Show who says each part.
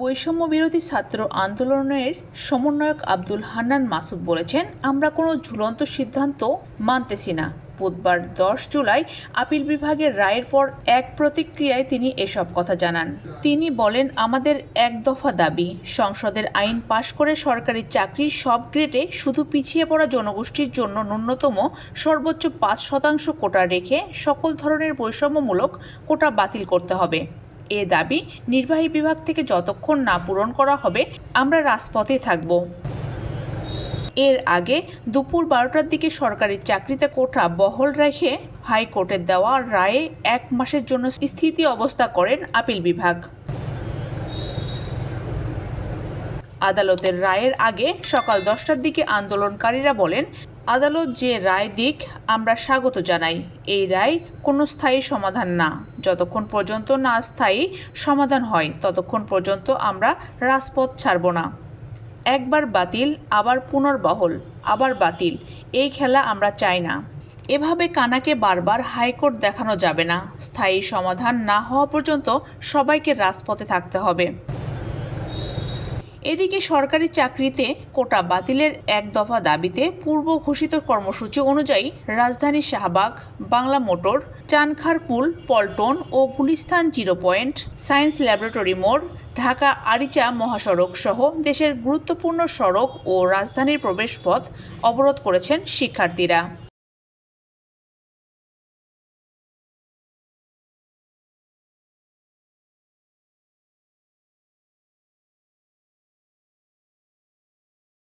Speaker 1: বৈষম্য বিরোধী ছাত্র আন্দোলনের সমন্বয়ক আব্দুল হান্নান মাসুদ বলেছেন, আমরা কোনো ঝুলন্ত সিদ্ধান্ত মানতেছি না। বুধবার দশ জুলাই আপিল বিভাগের রায়ের পর এক প্রতিক্রিয়ায় তিনি এসব কথা জানান। তিনি বলেন, আমাদের এক দফা দাবি, সংসদের আইন পাশ করে সরকারি চাকরির সব গ্রেডে শুধু পিছিয়ে পড়া জনগোষ্ঠীর জন্য ন্যূনতম সর্বোচ্চ পাঁচ শতাংশ কোটা রেখে সকল ধরনের বৈষম্যমূলক কোটা বাতিল করতে হবে। এ দাবি নির্বাহী বিভাগ থেকে যতক্ষণ না পূরণ করা হবে, আমরা রাজপথে থাকব। এর আগে দুপুর বারোটার দিকে সরকারি চাকরিতে কোটা বহল রেখে হাইকোর্টের দেওয়া রায়ে এক মাসের জন্য স্থিতি অবস্থা করেন আপিল বিভাগ। আদালতের রায়ের আগে সকাল দশটার দিকে আন্দোলনকারীরা বলেন আদালত যে রায় দিক, আমরা স্বাগত জানাই। এই রায় কোনো স্থায়ী সমাধান না। যতক্ষণ পর্যন্ত না স্থায়ী সমাধান হয়, ততক্ষণ পর্যন্ত আমরা রাজপথ ছাড়ব না। একবার বাতিল, আবার পুনর্বহল, আবার বাতিল, এই খেলা আমরা চাই না। এভাবে কানাকে বারবার হাইকোর্ট দেখানো যাবে না। স্থায়ী সমাধান না হওয়া পর্যন্ত সবাইকে রাজপথে থাকতে হবে। এদিকে সরকারি চাকরিতে কোটা বাতিলের এক দফা দাবিতে পূর্ব ঘোষিত কর্মসূচি অনুযায়ী রাজধানী শাহবাগ, বাংলা মোটর চানখারপুল পল্টন ও Gulistan zero point, science laboratory মোড়, ঢাকা আরিচা মহাসড়ক সহ দেশের গুরুত্বপূর্ণ সড়ক ও রাজধানীর প্রবেশপথ অবরোধ করেছেন শিক্ষার্থীরা।